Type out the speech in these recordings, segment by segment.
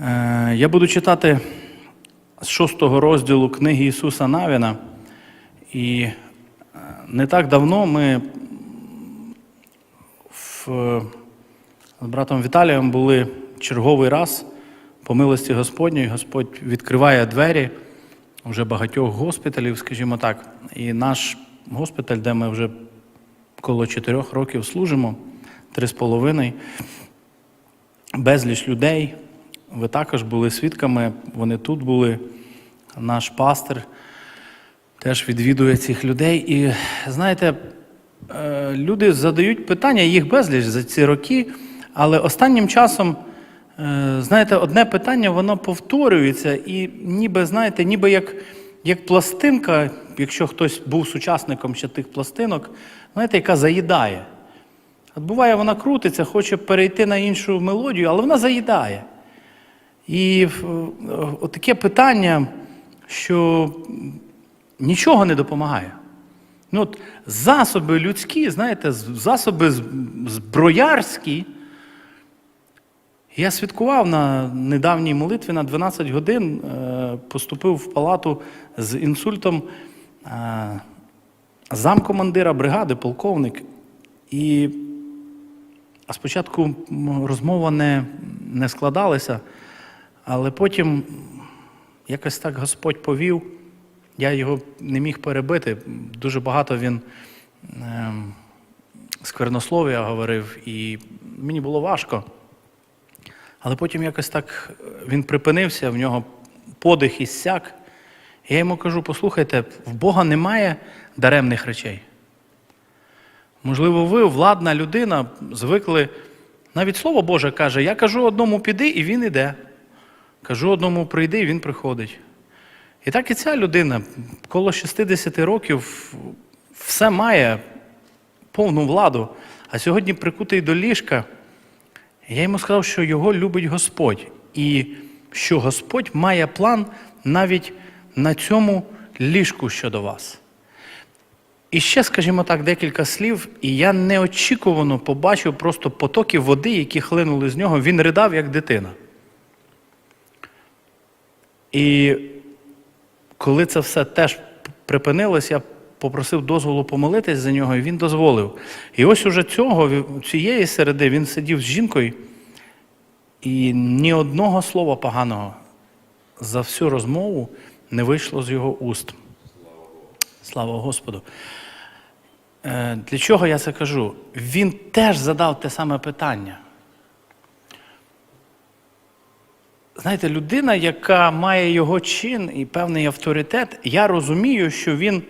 Е, Я буду читати з шостого розділу книги Ісуса Навіна. І е, не так давно ми в, з братом Віталієм були черговий раз по милості Господньої. Господь відкриває двері вже багатьох госпіталів, скажімо так. І наш госпіталь, де ми вже коло чотирьох років служимо, три з половиною, безліч людей. Ви також були свідками, вони тут були. Наш пастир теж відвідує цих людей. І знаєте, е, люди задають питання, їх безліч за ці роки, але останнім часом, е, знаєте, одне питання воно повторюється, і ніби, знаєте, ніби як, як пластинка, якщо хтось був сучасником ще тих пластинок, знаєте, яка заїдає. От буває, вона крутиться, хоче перейти на іншу мелодію, але вона заїдає. І е, таке питання, що нічого не допомагає. Ну, от Засоби людські, знаєте, засоби зброярські. Я свідкував на недавній молитві на 12 годин, е, поступив в палату з інсультом е, замкомандира бригади, полковник. І а спочатку розмова не, не складалася, але потім якось так Господь повів, я його не міг перебити. Дуже багато він е, сквернослов'я говорив, і мені було важко. Але потім якось так він припинився, в нього подих іссяк. Я йому кажу: послухайте, в Бога немає даремних речей. Можливо, ви, владна людина, звикли. Навіть Слово Боже каже, я кажу одному піди, і він іде. Кажу одному прийди, він приходить. І так і ця людина, коло 60 років, все має повну владу, а сьогодні прикутий до ліжка. Я йому сказав, що його любить Господь, і що Господь має план навіть на цьому ліжку щодо вас. І ще, скажімо так, декілька слів, і я неочікувано побачив просто потоки води, які хлинули з нього. Він ридав, як дитина. І коли це все теж припинилось, я попросив дозволу помолитись за нього, і він дозволив. І ось уже цього, цієї середи він сидів з жінкою, і ні одного слова поганого за всю розмову не вийшло з його уст. Слава Господу. Е, Для чого я це кажу? Він теж задав те саме питання. Знаєте, людина, яка має його чин і певний авторитет, я розумію, що він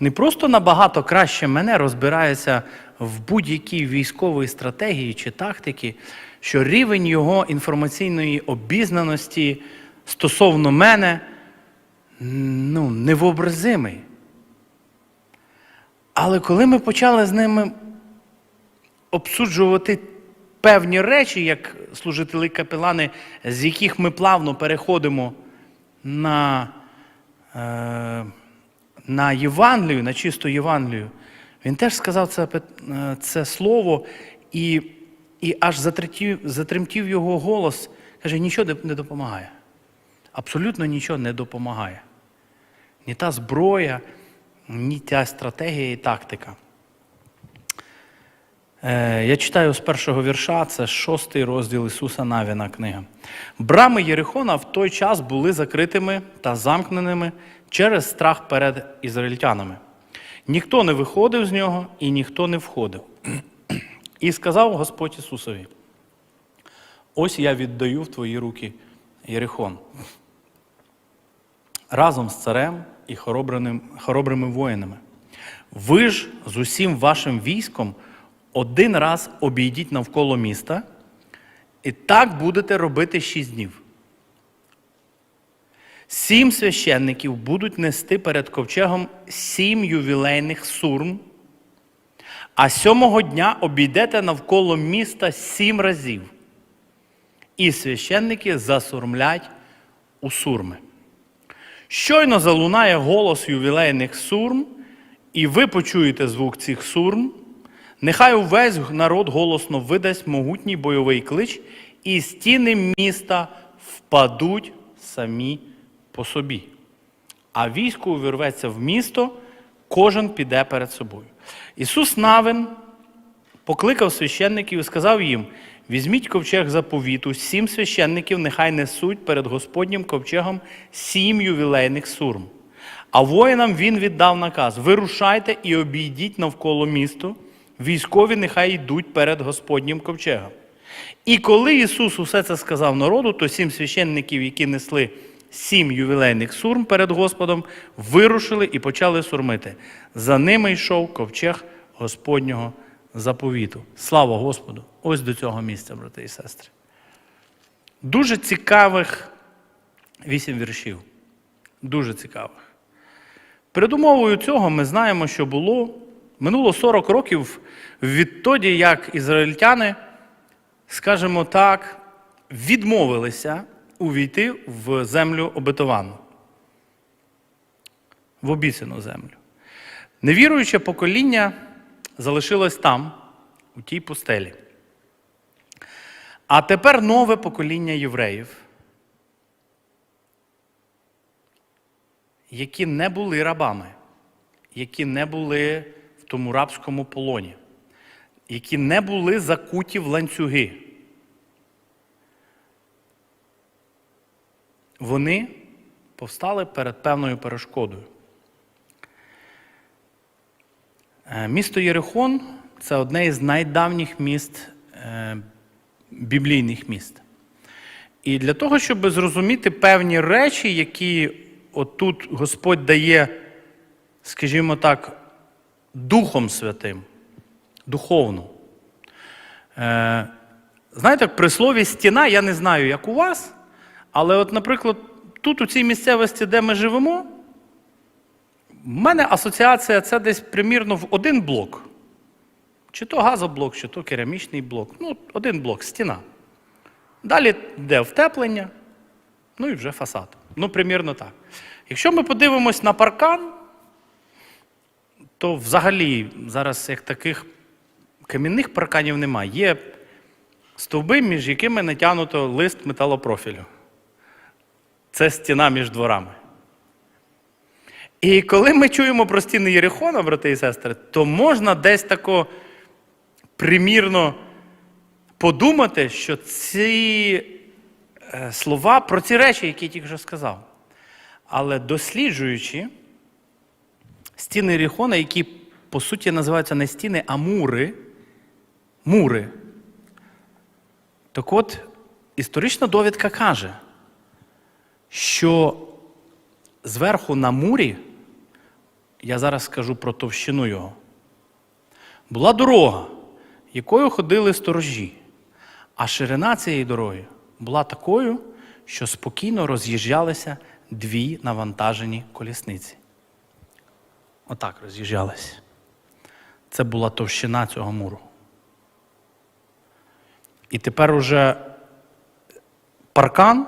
не просто набагато краще мене розбирається в будь-якій військовій стратегії чи тактики, що рівень його інформаційної обізнаності стосовно мене ну, невообразимий. Але коли ми почали з ними обсуджувати певні речі, як служителі капелани, з яких ми плавно переходимо на е, на Євангелію, на чисту Євангелію, він теж сказав це це слово, і і аж затремтів, затремтів його голос, каже, нічого не допомагає. Абсолютно нічого не допомагає. Ні та зброя, ні та стратегія і тактика. Я читаю з першого вірша, це шостий розділ Ісуса Навіна книга. Брами Єрихона в той час були закритими та замкненими через страх перед ізраїльтянами. Ніхто не виходив з нього і ніхто не входив. І сказав Господь Ісусові: ось я віддаю в твої руки Єрихон. Разом з царем і хоробрими воїнами. Ви ж з усім вашим військом один раз обійдіть навколо міста, і так будете робити шість днів. Сім священників будуть нести перед ковчегом сім ювілейних сурм, а сьомого дня обійдете навколо міста сім разів. І священники засурмлять у сурми. Щойно залунає голос ювілейних сурм, і ви почуєте звук цих сурм. Нехай увесь народ голосно видасть могутній бойовий клич, і стіни міста впадуть самі по собі. А військо увірветься в місто, кожен піде перед собою. Ісус Навин покликав священників і сказав їм: візьміть ковчег заповіту, сім священників нехай несуть перед Господнім ковчегом сім ювілейних сурм. А воїнам він віддав наказ: вирушайте і обійдіть навколо місту, військові нехай йдуть перед Господнім ковчегом. І коли Ісус усе це сказав народу, то сім священників, які несли сім ювілейних сурм перед Господом, вирушили і почали сурмити. За ними йшов ковчег Господнього заповіту. Слава Господу! Ось до цього місця, брати і сестри. Дуже цікавих вісім віршів. Дуже цікавих. Передумовою цього ми знаємо, що було минуло 40 років відтоді, як ізраїльтяни, скажімо так, відмовилися увійти в землю обетовану, в обіцяну землю. Невіруюче покоління залишилось там, у тій пустелі. А тепер нове покоління євреїв, які не були рабами, які не були тому рабському полоні, які не були закуті в ланцюги. Вони повстали перед певною перешкодою. Е, Місто Єрихон це одне із найдавніх міст, е, біблійних міст. І для того, щоб зрозуміти певні речі, які отут Господь дає, скажімо так, Духом Святим, духовно. Е, Знаєте, при слові стіна, я не знаю, як у вас, але, от, наприклад, тут, у цій місцевості, де ми живемо, в мене асоціація це десь примірно в один блок. Чи то газоблок, чи то керамічний блок. Ну, один блок, стіна. Далі йде втеплення, ну і вже фасад. Ну, примірно так. Якщо ми подивимось на паркан, то взагалі зараз як таких кам'яних парканів немає. Є стовби, між якими натягнуто лист металопрофілю. Це стіна між дворами. І коли ми чуємо про стіни Єрихона, брати і сестри, то можна десь тако примірно подумати, що ці е, слова про ці речі, які я тільки що сказав. Але досліджуючи стіни Єрихона, які по суті називаються не стіни, а мури, мури. Так от, історична довідка каже, що зверху на мурі, я зараз скажу про товщину його, була дорога, якою ходили сторожі, а ширина цієї дороги була такою, що спокійно роз'їжджалися дві навантажені колісниці. Отак роз'їжджалися. Це була товщина цього муру. І тепер уже паркан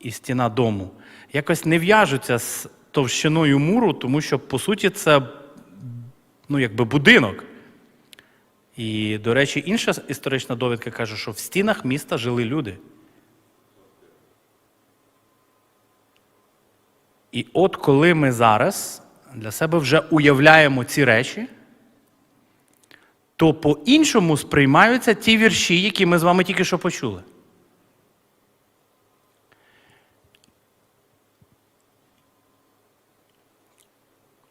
і стіна дому якось не в'яжуться з товщиною муру, тому що, по суті, це ну, якби будинок. І, до речі, інша історична довідка каже, що в стінах міста жили люди. І от коли ми зараз для себе вже уявляємо ці речі, то по-іншому сприймаються ті вірші, які ми з вами тільки що почули.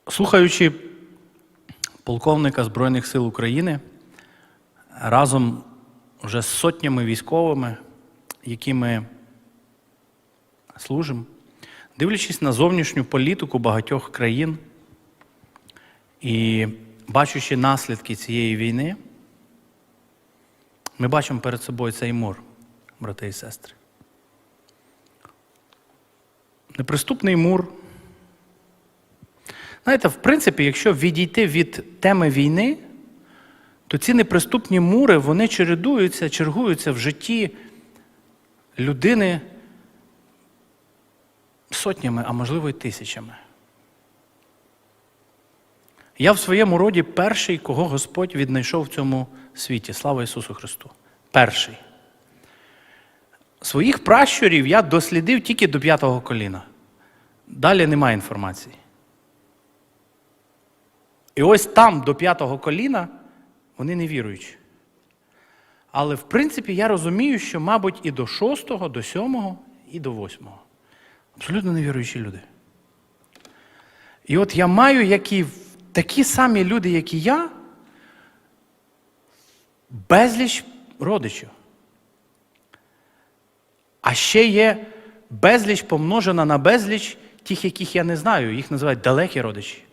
Слухаючи полковника Збройних сил України разом вже з сотнями військовими, які ми служимо, дивлячись на зовнішню політику багатьох країн і бачучи наслідки цієї війни, ми бачимо перед собою цей мур, брати і сестри. Неприступний мур. Знаєте, в принципі, якщо відійти від теми війни, то ці неприступні мури вони чередуються, чергуються в житті людини сотнями, а можливо й тисячами. Я в своєму роді перший, кого Господь віднайшов в цьому світі. Слава Ісусу Христу. Перший. Своїх пращурів я дослідив тільки до п'ятого коліна. Далі немає інформації. І ось там, до п'ятого коліна, вони не віруючі. Але в принципі я розумію, що, мабуть, і до шостого, до сьомого, і до восьмого. Абсолютно невіруючі люди. І от я маю, як і такі самі люди, як і я, безліч родичів. А ще є безліч помножена на безліч тих, яких я не знаю, їх називають далекі родичі.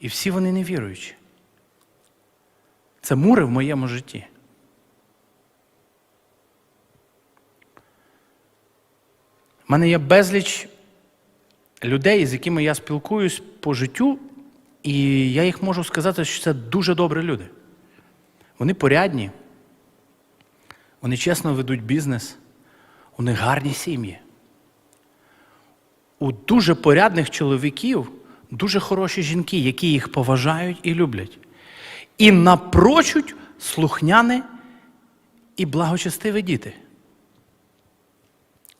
І всі вони не віруючі. Це мури в моєму житті. У мене є безліч людей, з якими я спілкуюсь по життю, і я їх можу сказати, що це дуже добрі люди. Вони порядні, вони чесно ведуть бізнес, у них гарні сім'ї. У дуже порядних чоловіків дуже хороші жінки, які їх поважають і люблять. І напрочуть слухняне і благочестиві діти.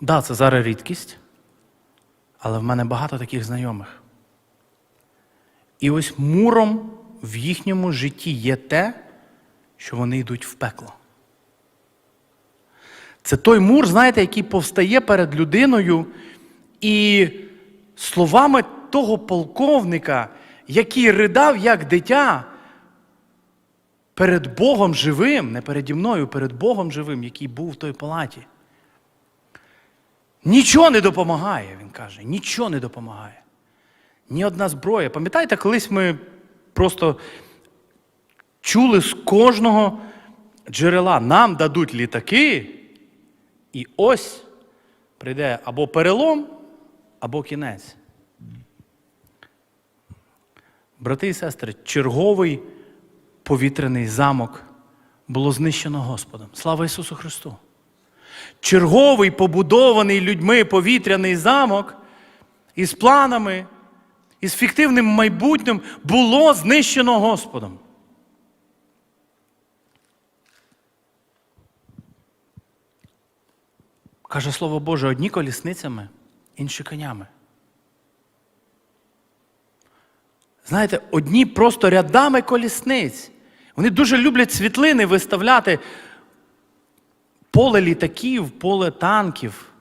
Да, це зараз рідкість, але в мене багато таких знайомих. І ось муром в їхньому житті є те, що вони йдуть в пекло. Це той мур, знаєте, який повстає перед людиною і словами того полковника, який ридав як дитя перед Богом живим, не переді мною, перед Богом живим, який був в той палаті. Нічого не допомагає, він каже, нічого не допомагає. Ні одна зброя. Пам'ятаєте, колись ми просто чули з кожного джерела, нам дадуть літаки, і ось прийде або перелом, або кінець. Брати і сестри, черговий повітряний замок було знищено Господом. Слава Ісусу Христу! Черговий побудований людьми повітряний замок із планами, із фіктивним майбутнім було знищено Господом. Каже Слово Боже, одні колісницями, інші конями. Знаєте, одні просто рядами колісниць. Вони дуже люблять світлини виставляти поле літаків, поле танків.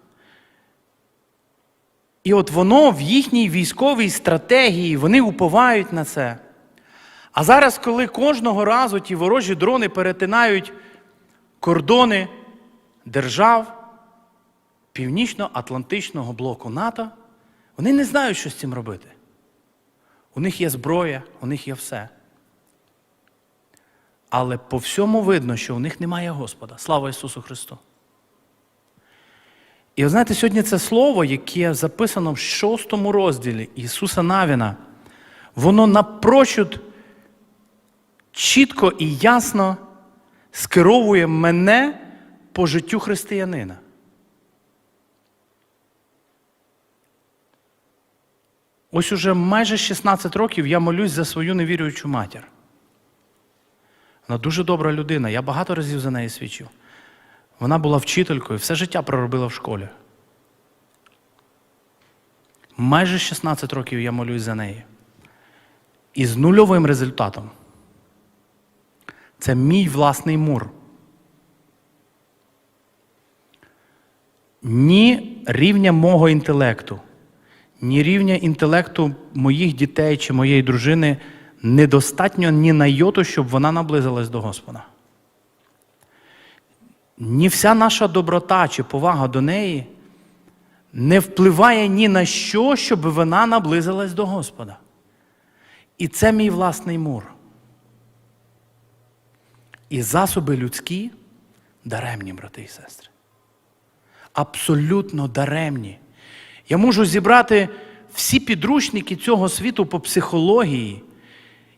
І от воно в їхній військовій стратегії, вони уповають на це. А зараз, коли кожного разу ті ворожі дрони перетинають кордони держав Північно-Атлантичного блоку НАТО, вони не знають, що з цим робити. У них є зброя, у них є все. Але по всьому видно, що у них немає Господа. Слава Ісусу Христу. І ви знаєте, сьогодні це слово, яке записано в шостому розділі Ісуса Навіна, воно напрочуд чітко і ясно скеровує мене по життю християнина. Ось уже майже 16 років я молюсь за свою невіруючу матір. Вона дуже добра людина, я багато разів за неї свідчив. Вона була вчителькою, все життя проробила в школі. Майже 16 років я молюсь за неї. І з нульовим результатом. Це мій власний мур. Ні рівня мого інтелекту, ні рівня інтелекту моїх дітей чи моєї дружини недостатньо ні на йоту, щоб вона наблизилась до Господа. Ні вся наша доброта чи повага до неї не впливає ні на що, щоб вона наблизилась до Господа. І це мій власний мур. І засоби людські даремні, брати і сестри. Абсолютно даремні. Я можу зібрати всі підручники цього світу по психології,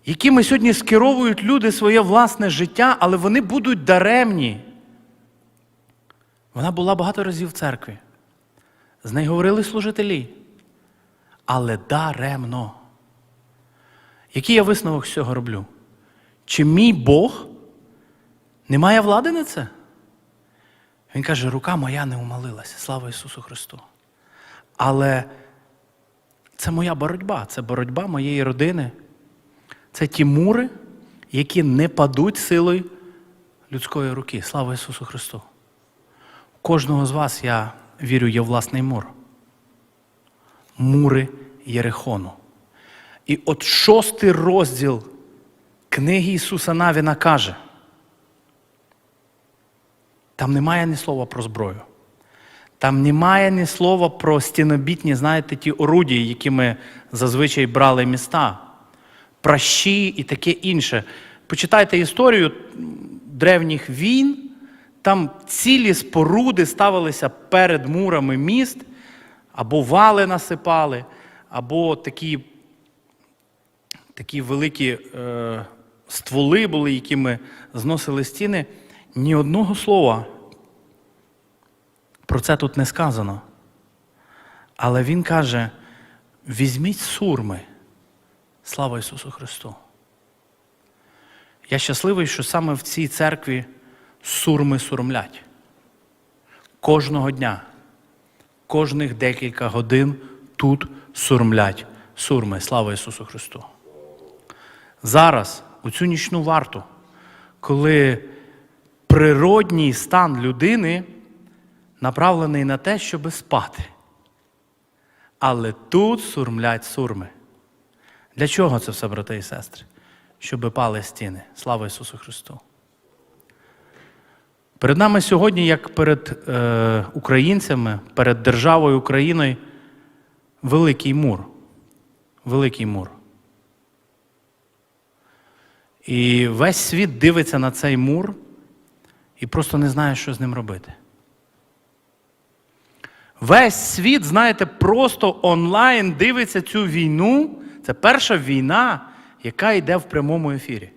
якими сьогодні скеровують люди своє власне життя, але вони будуть даремні. Вона була багато разів в церкві. З нею говорили служителі. Але даремно. Який я висновок з цього роблю? Чи мій Бог не має влади на це? Він каже, рука моя не умолилася. Слава Ісусу Христу. Але це моя боротьба, це боротьба моєї родини. Це ті мури, які не падуть силою людської руки. Слава Ісусу Христу. Кожного з вас, я вірю, є власний мур. Мури Єрихону. І от шостий розділ книги Ісуса Навіна каже, там немає ні слова про зброю. Там немає ні слова про стінобітні, знаєте, ті орудії, які ми зазвичай брали міста, пращі і таке інше. Почитайте історію древніх війн, там цілі споруди ставилися перед мурами міст, або вали насипали, або такі, такі великі е, стволи були, якими зносили стіни. Ні одного слова про це тут не сказано. Але Він каже: візьміть сурми. Слава Ісусу Христу. Я щасливий, що саме в цій церкві сурми сурмлять. Кожного дня, кожних декілька годин тут сурмлять сурми. Слава Ісусу Христу. Зараз, у цю нічну варту, коли природній стан людини направлений на те, щоб спати. Але тут сурмлять сурми. Для чого це все, брати і сестри? Щоб пали стіни. Слава Ісусу Христу. Перед нами сьогодні, як перед е, українцями, перед державою Україною, великий мур. Великий мур. І весь світ дивиться на цей мур і просто не знає, що з ним робити. Весь світ, знаєте, просто онлайн дивиться цю війну. Це перша війна, яка йде в прямому ефірі.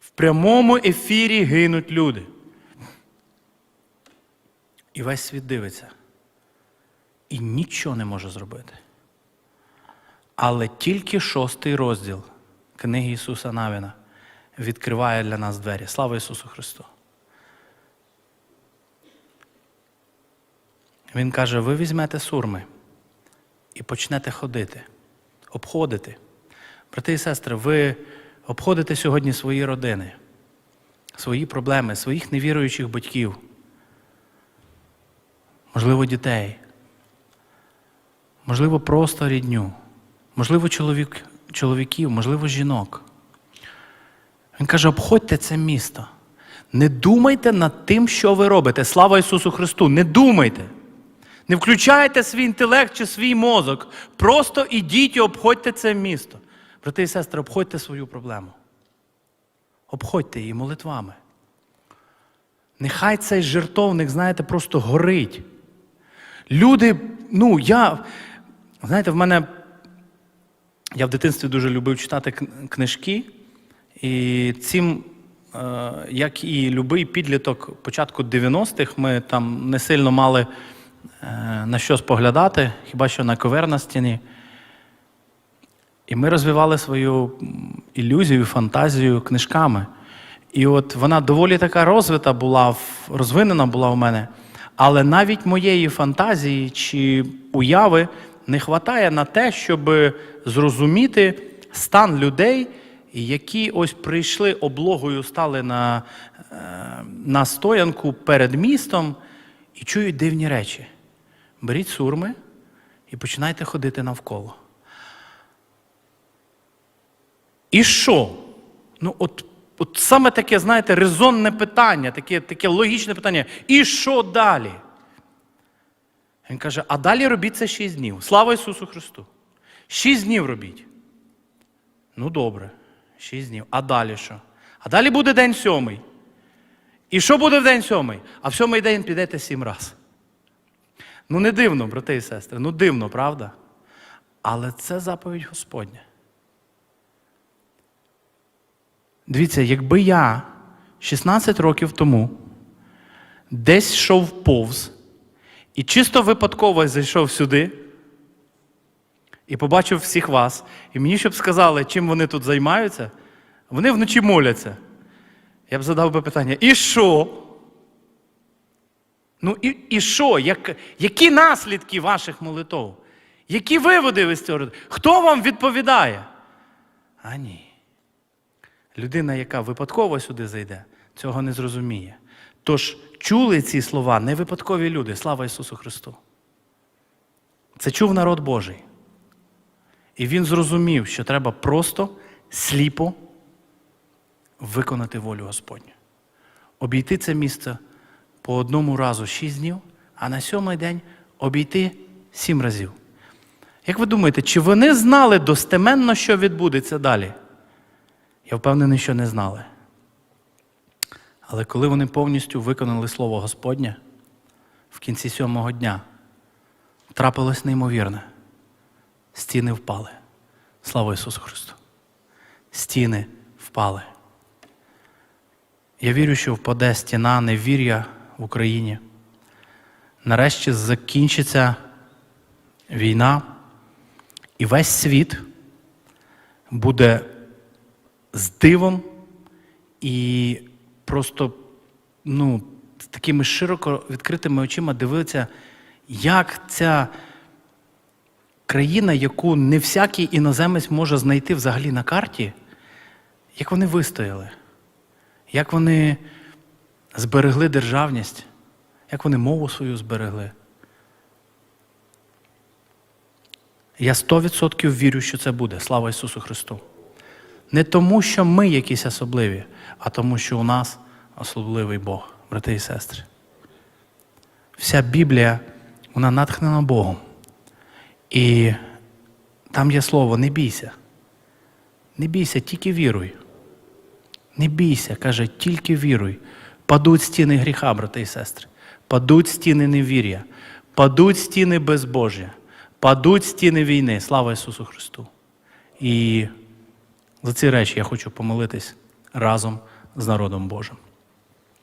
В прямому ефірі гинуть люди. І весь світ дивиться. І нічого не може зробити. Але тільки шостий розділ книги Ісуса Навіна відкриває для нас двері. Слава Ісусу Христу! Він каже: ви візьмете сурми і почнете ходити, обходити. Брати і сестри, ви обходите сьогодні свої родини, свої проблеми, своїх невіруючих батьків, можливо, дітей, можливо, просто рідню, можливо, чоловік, чоловіків, можливо, жінок. Він каже: обходьте це місто. Не думайте над тим, що ви робите. Слава Ісусу Христу! Не думайте. Не включайте свій інтелект чи свій мозок. Просто ідіть і обходьте це місто. Брати і сестри, обходьте свою проблему. Обходьте її молитвами. Нехай цей жертовник, знаєте, просто горить. Люди, ну, я, знаєте, в мене, я в дитинстві дуже любив читати книжки, і цим, е, як і любий підліток початку 90-х, ми там не сильно мали е, на що споглядати, хіба що на ковер на стіні. І ми розвивали свою ілюзію, фантазію книжками. І от вона доволі така розвита була, розвинена була в мене. Але навіть моєї фантазії чи уяви не вистачає на те, щоб зрозуміти стан людей, які ось прийшли облогою, стали на, е, на стоянку перед містом і чують дивні речі. Беріть сурми і починайте ходити навколо. І що? Ну, от, от саме таке, знаєте, резонне питання, таке, таке логічне питання. І що далі? Він каже: а далі робіть це шість днів. Слава Ісусу Христу! Шість днів робіть. Ну, добре, шість днів. А далі що? А далі буде день сьомий. І що буде в день сьомий? А в сьомий день підете сім разів. Ну, не дивно, брати і сестри, ну дивно, правда? Але це заповідь Господня. Дивіться, якби я 16 років тому десь йшов повз і чисто випадково зайшов сюди і побачив всіх вас, і мені щоб сказали, чим вони тут займаються, вони вночі моляться. Я б задав би питання: і що? Ну і, і що? Як, які наслідки ваших молитов? Які виводи ви з цього? Хто вам відповідає? А ні. Людина, яка випадково сюди зайде, цього не зрозуміє. Тож чули ці слова не випадкові люди. Слава Ісусу Христу. Це чув народ Божий. І він зрозумів, що треба просто сліпо виконати волю Господню. Обійти це місце по одному разу шість днів, а на сьомий день обійти сім разів. Як ви думаєте, чи вони знали достеменно, що відбудеться далі? Я впевнений, що не знали. Але коли вони повністю виконали Слово Господнє в кінці сьомого дня, трапилось неймовірне. Стіни впали. Слава Ісусу Христу! Стіни впали. Я вірю, що впаде стіна невір'я в Україні. Нарешті закінчиться війна, і весь світ буде з дивом і просто ну, з такими широко відкритими очима дивитися, як ця країна, яку не всякий іноземець може знайти взагалі на карті, як вони вистояли, як вони зберегли державність, як вони мову свою зберегли. Я 100% вірю, що це буде. Слава Ісусу Христу. Не тому, що ми якісь особливі, а тому, що у нас особливий Бог, брати і сестри. Вся Біблія, вона натхнена Богом. І там є слово не бійся. Не бійся, тільки віруй. Не бійся, каже, тільки віруй. Падуть стіни гріха, брати і сестри. Падуть стіни невір'я, падуть стіни безбожжя, падуть стіни війни. Слава Ісусу Христу. І за ці речі я хочу помолитись разом з народом Божим.